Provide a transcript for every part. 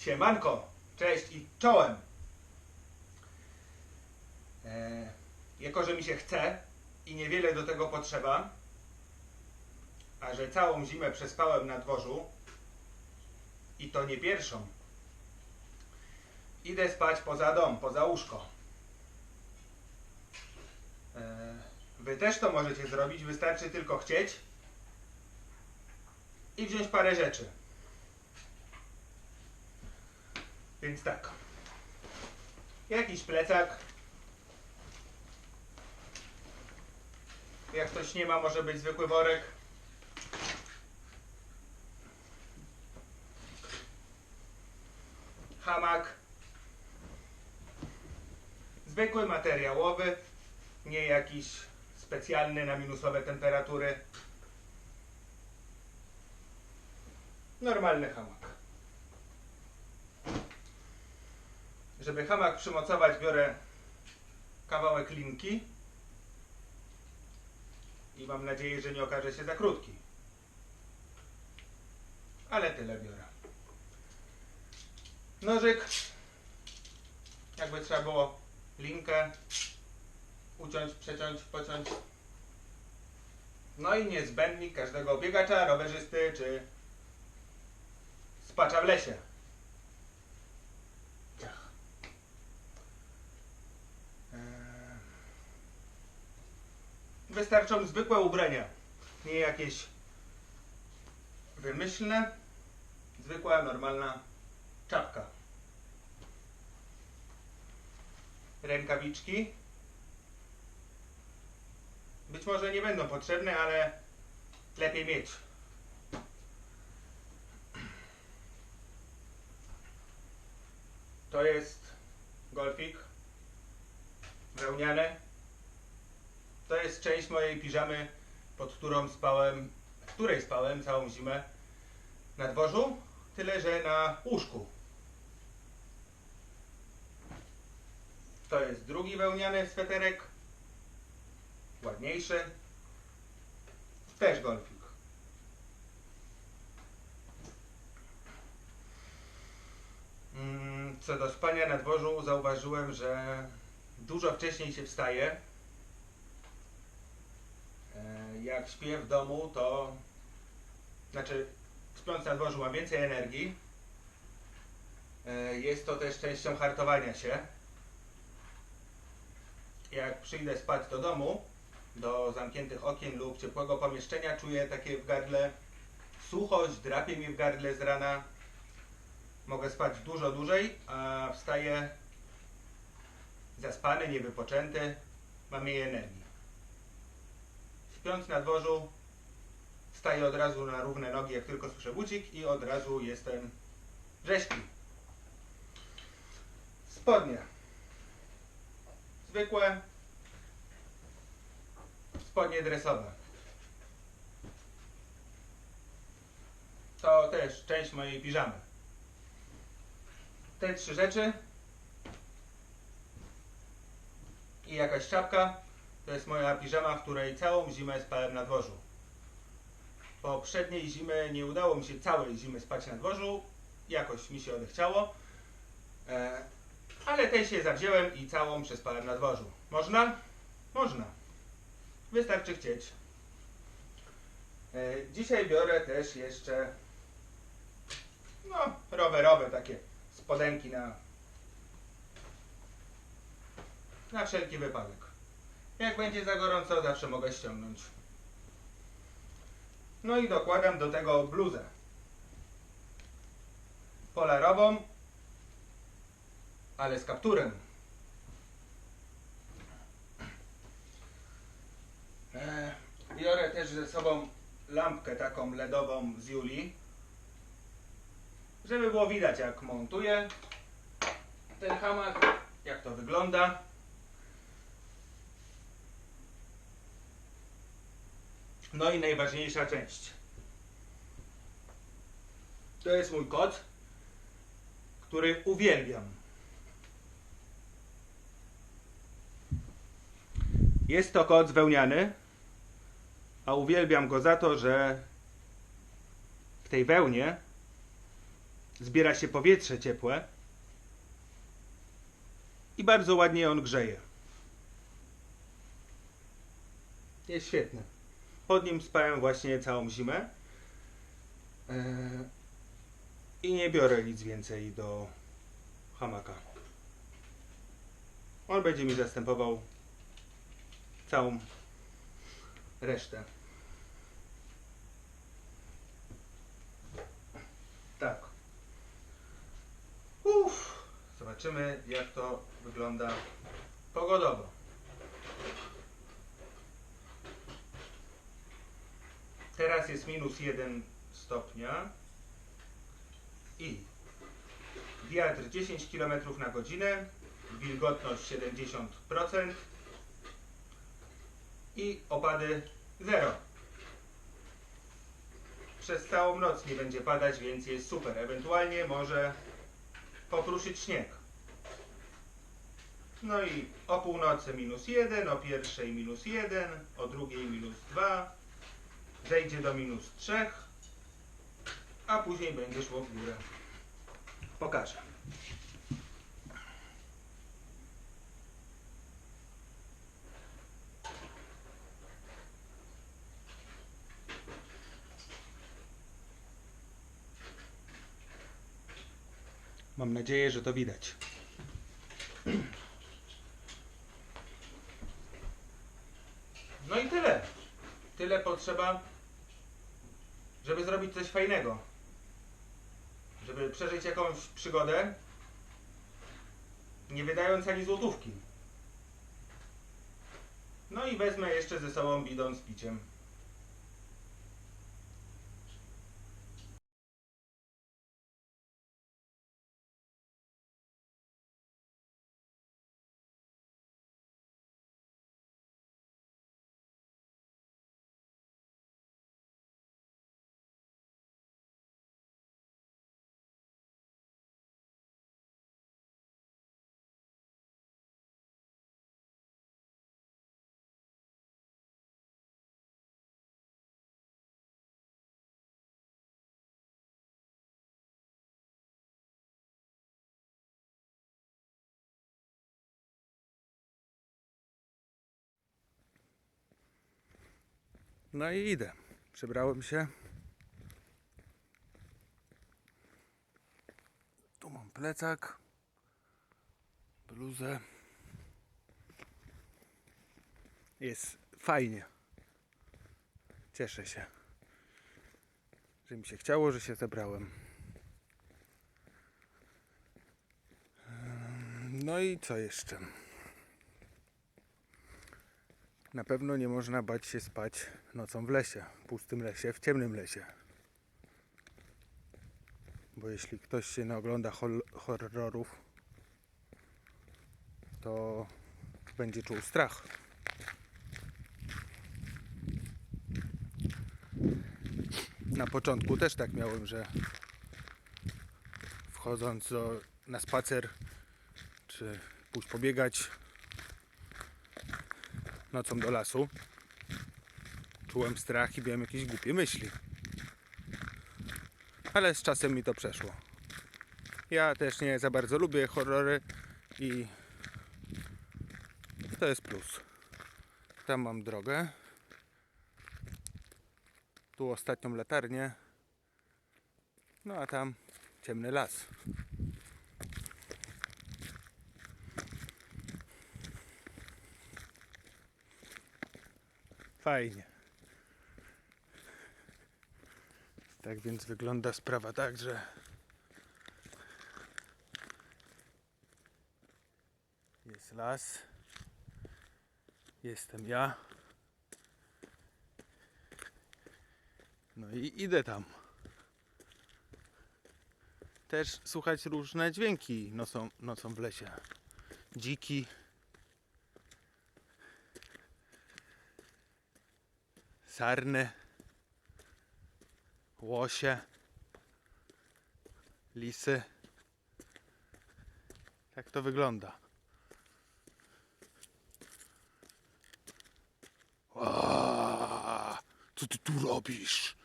Siemanko, cześć i czołem. E, jako, że mi się chce i niewiele do tego potrzeba, a że całą zimę przespałem na dworzu i to nie pierwszą, idę spać poza dom, poza łóżko. E, wy też to możecie zrobić, wystarczy tylko chcieć i wziąć parę rzeczy. Więc tak. Jakiś plecak. Jak ktoś nie ma, może być zwykły worek. Hamak. Zwykły materiałowy, nie jakiś specjalny na minusowe temperatury. Normalny hamak. Żeby hamak przymocować, biorę kawałek linki i mam nadzieję, że nie okaże się za krótki. Ale tyle biorę. Nożyk. Jakby trzeba było linkę uciąć, przeciąć, pociąć. No i niezbędnik każdego biegacza, rowerzysty czy spacza w lesie. Wystarczą zwykłe ubrania, nie jakieś wymyślne, zwykła, normalna czapka. Rękawiczki. Być może nie będą potrzebne, ale lepiej mieć. To jest golfik wełniany. To jest część mojej piżamy, pod którą spałem, w której spałem całą zimę na dworzu, tyle że na łóżku. To jest drugi wełniany sweterek, ładniejszy, też golfik. Mm, Co do spania na dworzu, zauważyłem, że dużo wcześniej się wstaje. E, Jak śpię w domu, to znaczy śpiąc na dworzu mam więcej energii. E, Jest to też częścią hartowania się. Jak przyjdę spać do domu, do zamkniętych okien lub ciepłego pomieszczenia, czuję takie w gardle suchość, drapie mi w gardle z rana. Mogę spać dużo dłużej, a wstaję zaspany, niewypoczęty, mam mniej energii. Śpiąc na dworzu, wstaję od razu na równe nogi, jak tylko słyszę budzik i od razu jestem rzeźki. Spodnie. Zwykłe. Spodnie dresowe. To też część mojej piżamy. Te trzy rzeczy i jakaś czapka to jest moja piżama, w której całą zimę spałem na dworzu. Poprzedniej zimy nie udało mi się całej zimy spać na dworzu. Jakoś mi się odechciało. E, ale tej się zawziąłem i całą przespałem na dworzu. Można? Można. Wystarczy chcieć. E, dzisiaj biorę też jeszcze no, rowerowe takie spodenki na na wszelki wypadek. Jak będzie za gorąco, zawsze mogę ściągnąć. No i dokładam do tego bluzę. Polarową, ale z kapturem. E, biorę też ze sobą lampkę taką LEDową z Julii, żeby było widać jak montuję ten hamak, jak to wygląda. No i najważniejsza część. To jest mój kot, który uwielbiam. Jest to kot wełniany, a uwielbiam go za to, że w tej wełnie zbiera się powietrze ciepłe i bardzo ładnie on grzeje. Jest świetny. Pod nim spałem właśnie całą zimę. Eee, I nie biorę nic więcej do hamaka. On będzie mi zastępował całą resztę. Tak. Uff. Zobaczymy jak to wygląda pogodowo. Teraz jest minus 1 stopnia i wiatr 10 km na godzinę, wilgotność 70% i opady 0. Przez całą noc nie będzie padać, więc jest super. Ewentualnie może popruszyć śnieg. No i o północy minus 1, o pierwszej minus 1, o drugiej minus 2, zejdzie do minus 3, a później będzie szło w górę. Pokażę. Mam nadzieję, że to widać. No i tyle. Tyle potrzeba, zrobić coś fajnego. Żeby przeżyć jakąś przygodę, nie wydając ani złotówki. No i wezmę jeszcze ze sobą bidon z piciem. No i idę. Przebrałem się. Tu mam plecak, bluzę. Jest fajnie. Cieszę się, że mi się chciało, że się zebrałem. No i co jeszcze? Na pewno nie można bać się spać nocą w lesie, w pustym lesie, w ciemnym lesie. Bo jeśli ktoś się nie ogląda hol- horrorów, to będzie czuł strach. Na początku też tak miałem, że wchodząc do, na spacer, czy pójść pobiegać, nocą do lasu. Czułem strach i miałem jakieś głupie myśli. Ale z czasem mi to przeszło. Ja też nie za bardzo lubię horrory i to jest plus. Tam mam drogę. Tu ostatnią latarnię. No a tam ciemny las. Fajnie. Tak więc wygląda sprawa tak, że jest las, jestem ja. No i idę tam. Też słuchać różne dźwięki nocą, nocą w lesie. Dziki. Sarny, łosie, lisy. Tak to wygląda. Aaaa, co ty tu robisz?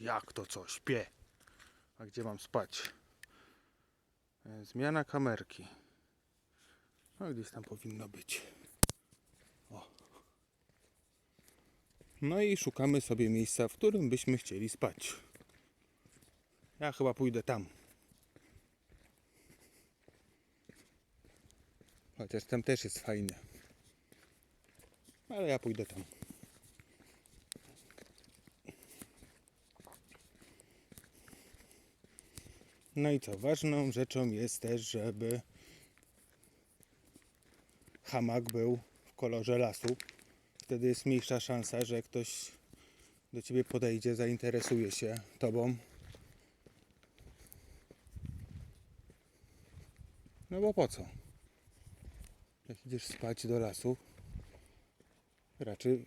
Jak to co, śpię? A gdzie mam spać? E, Zmiana kamerki. No gdzieś tam powinno być. No i szukamy sobie miejsca, w którym byśmy chcieli spać. Ja chyba pójdę tam. Chociaż tam też jest fajnie. Ale ja pójdę tam. No i co? Ważną rzeczą jest też, żeby hamak był w kolorze lasu. Wtedy jest mniejsza szansa, że ktoś do ciebie podejdzie, zainteresuje się tobą. No bo po co? Jak idziesz spać do lasu, raczej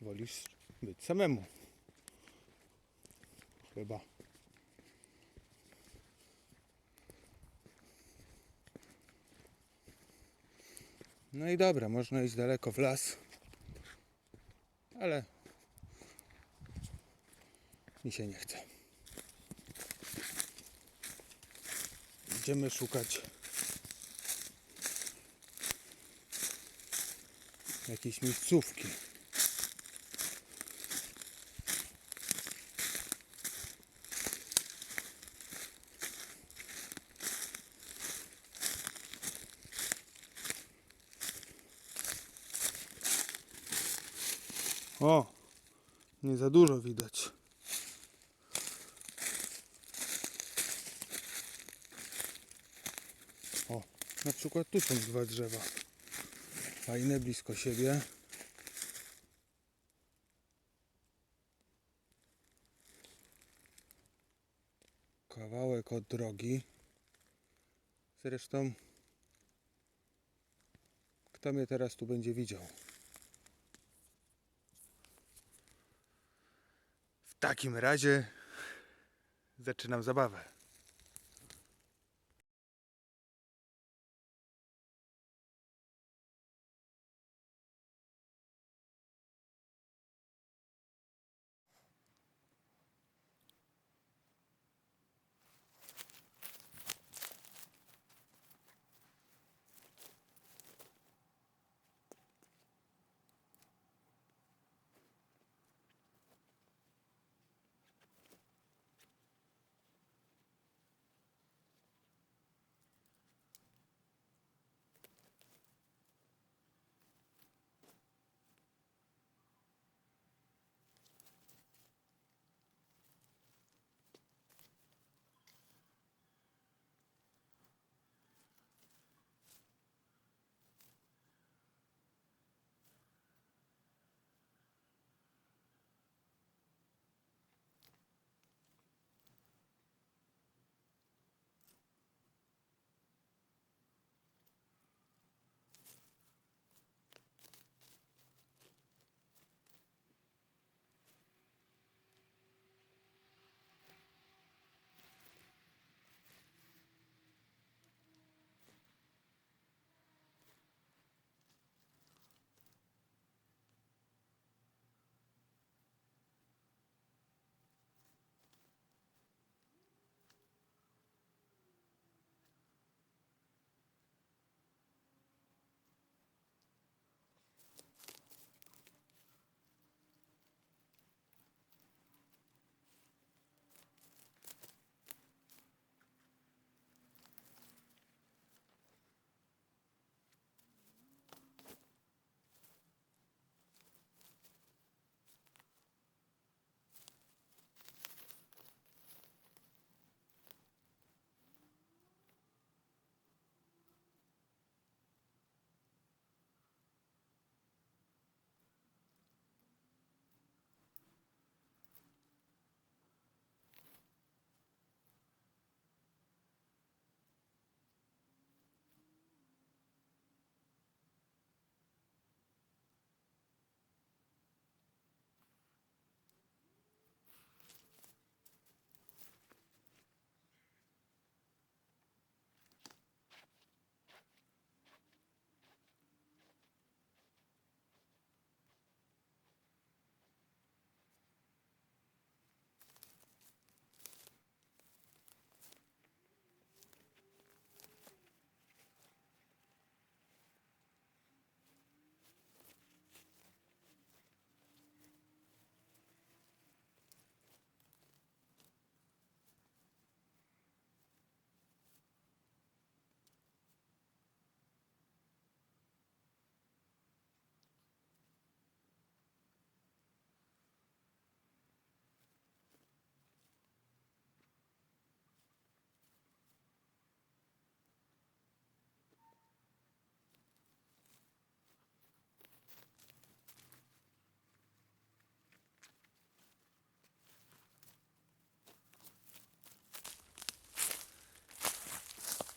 wolisz być samemu. Chyba. No i dobra, można iść daleko w las, ale mi się nie chce. Idziemy szukać jakiejś miejscówki. O, za dużo widać. O, na przykład tu są dwa drzewa. Fajne, blisko siebie. Kawałek od drogi. Zresztą, kto mnie teraz tu będzie widział? Takim razie zaczynam zabawę.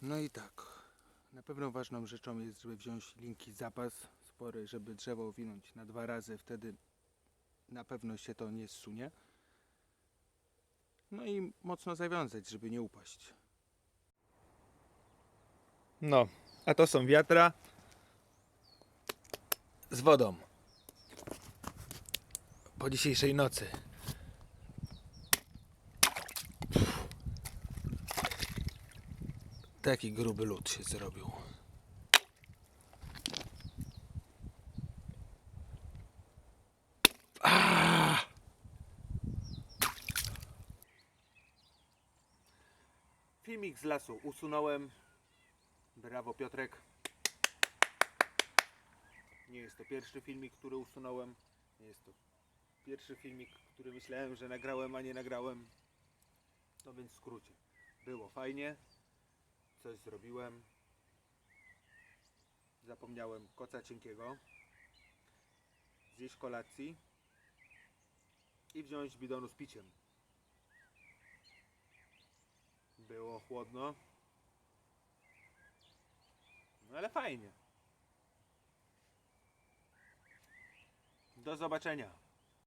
No i tak. Na pewno ważną rzeczą jest, żeby wziąć linki zapas spory, żeby drzewo owinąć na dwa razy, wtedy na pewno się to nie zsunie. No i mocno zawiązać, żeby nie upaść. No, a to są wiatra z wodą. Po dzisiejszej nocy. Taki gruby lód się zrobił. Ah! Filmik z lasu usunąłem. Brawo Piotrek. Nie jest to pierwszy filmik, który usunąłem. Nie jest to pierwszy filmik, który myślałem, że nagrałem, a nie nagrałem. No więc w skrócie. Było fajnie. Coś zrobiłem. Zapomniałem koca cienkiego. Zjeść kolacji. I wziąć bidonu z piciem. Było chłodno. No ale fajnie. Do zobaczenia.